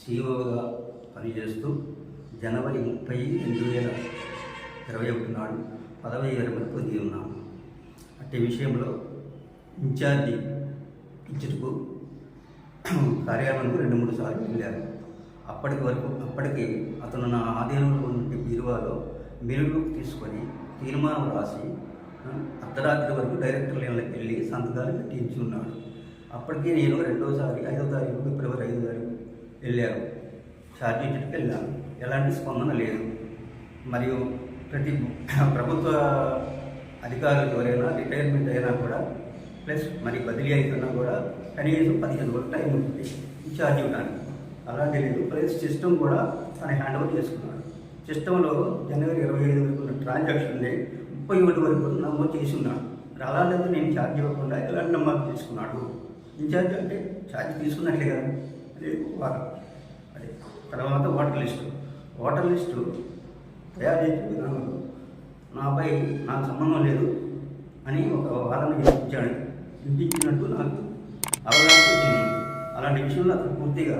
సీఈఓగా పనిచేస్తూ జనవరి ముప్పై రెండు వేల ఇరవై ఒకటి నాడు పదవి విరమణ పొంది ఉన్నాను. అట్టి విషయంలో ఇన్ఛార్జి ఇచ్చుటకు కార్యాలయంలో రెండు మూడు సార్లు వెళ్ళాను. అప్పటికి వరకు అప్పటికి అతను నా ఆధీనంలో ఉన్న బీరువాలో మెరుగు తీసుకొని తీర్మానం రాసి అర్ధరాత్రి వరకు డైరెక్టర్ లైన్లకు వెళ్ళి సంతకాలు పెట్టించి ఉన్నాడు అప్పటికి నేను రెండోసారి ఐదో తారీఖు ఫిబ్రవరి ఐదో తారీఖు వెళ్ళాను. ఛార్జీ షీట్కి వెళ్ళాను. ఎలాంటి స్పందన లేదు. మరియు ప్రతి ప్రభుత్వ అధికారులు ఎవరైనా రిటైర్మెంట్ అయినా కూడా ప్లస్ మరి బదిలీ అయితున్నా కూడా కనీసం పదిహేను రోజులు టైం ఉంటుంది ఛార్జ్ ఇవ్వడానికి. అలాంటి లేదు. ప్లస్ సిస్టమ్ కూడా తన హ్యాండ్ ఓవర్ చేసుకున్నాడు. సిస్టంలో జనవరి ఇరవై ఐదు వరకు ఉన్న ట్రాన్సాక్షన్ని ముప్పై ఒకటి వరకు నమోదు చేసి ఉన్నాడు. మరి నేను ఛార్జ్ ఇవ్వకుండా ఎలాంటి నమోదు చేసుకున్నాడు? ఇన్ఛార్జ్ అంటే ఛార్జ్ తీసుకున్నట్లే కదా. అదే వారం అదే తర్వాత ఓటర్ లిస్టు. ఓటర్ లిస్టు తయారు చేసే విధానంలో నాపై నాకు సంబంధం లేదు అని ఒక వాదన వినిపించాడు వినిపించినట్టు నాకు అవగాహన వచ్చింది. అలాంటి విషయంలో అతను పూర్తిగా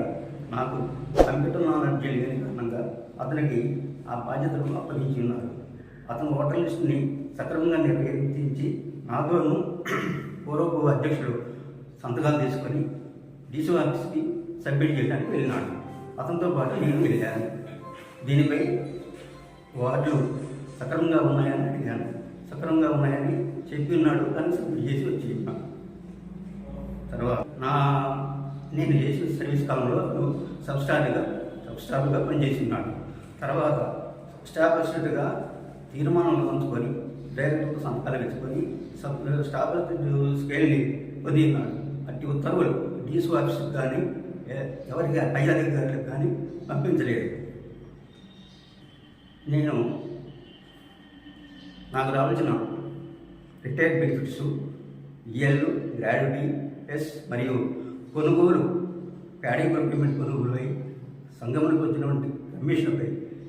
నాకు కంప్యూటర్ నాలెడ్జ్ లేని కారణంగా అతనికి ఆ బాధ్యతలను అప్పగించి ఉన్నారు అతను ఓటర్ లిస్టుని సక్రమంగా నిర్వహించి నాతోను పూర్వపు అధ్యక్షుడు సంతకాలు తీసుకొని డీసీ ఆఫీస్కి సబ్మిట్ చేయడానికి వెళ్ళినాడు. అతనితో పాటు నేను వెళ్ళాను. దీనిపై వార్డులు సక్రమంగా ఉన్నాయని అడిగాను. సక్రమంగా ఉన్నాయని చెప్పి ఉన్నాడు కానీ సబ్మిట్ చేసి వచ్చి తర్వాత నా నేను చేసిన సర్వీస్ కాలంలో అతను సబ్ స్టార్గా సబ్ స్టాఫ్గా పనిచేసి ఉన్నాడు. తర్వాత స్టాఫ్ అసిస్టెంట్గా తీర్మానాలు పంచుకొని డైరెక్టర్ సంతకాలు పెంచుకొని సబ్ స్టాఫ్ స్కేల్ని వదిలినాడు ఈ ఉత్తర్వులు డీసీ ఆఫీస్కి కానీ ఎవరికి పై అధికారులకు కానీ పంపించలేదు. నేను నాకు రావాల్సిన రిటైర్డ్ బెనిఫిట్స్ ఇయర్లు గ్రాడ్యుటీ ఎస్ మరియు కొనుగోలు ప్యాడీ ప్రొక్యూర్మెంట్ కొనుగోలుపై సంఘములకు వచ్చినటువంటి కమిషన్పై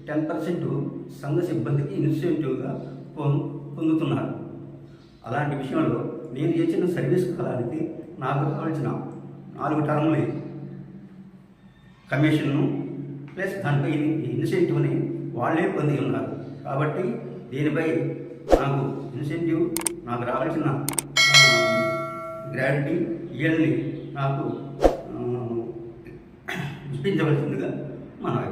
టెన్ పర్సెంట్ సంఘ సిబ్బందికి ఇన్సెంటివ్గా పొం- పొందుతున్నారు. అలాంటి విషయంలో నేను చేసిన సర్వీస్ కాలానికి నాకు కావాల్సిన నాలుగు టర్ములు. కమిషన్ను ప్లస్ దానిపై ఇన్సెంటివ్ని వాళ్ళే పొంది ఉన్నారు. కాబట్టి దీనిపై నాకు ఇన్సెంటివ్ నాకు రావాల్సిన గ్రాడ్యుటీ ఇయర్ని నాకు ఆ, ఇప్పించవలసిందిగా మనవి.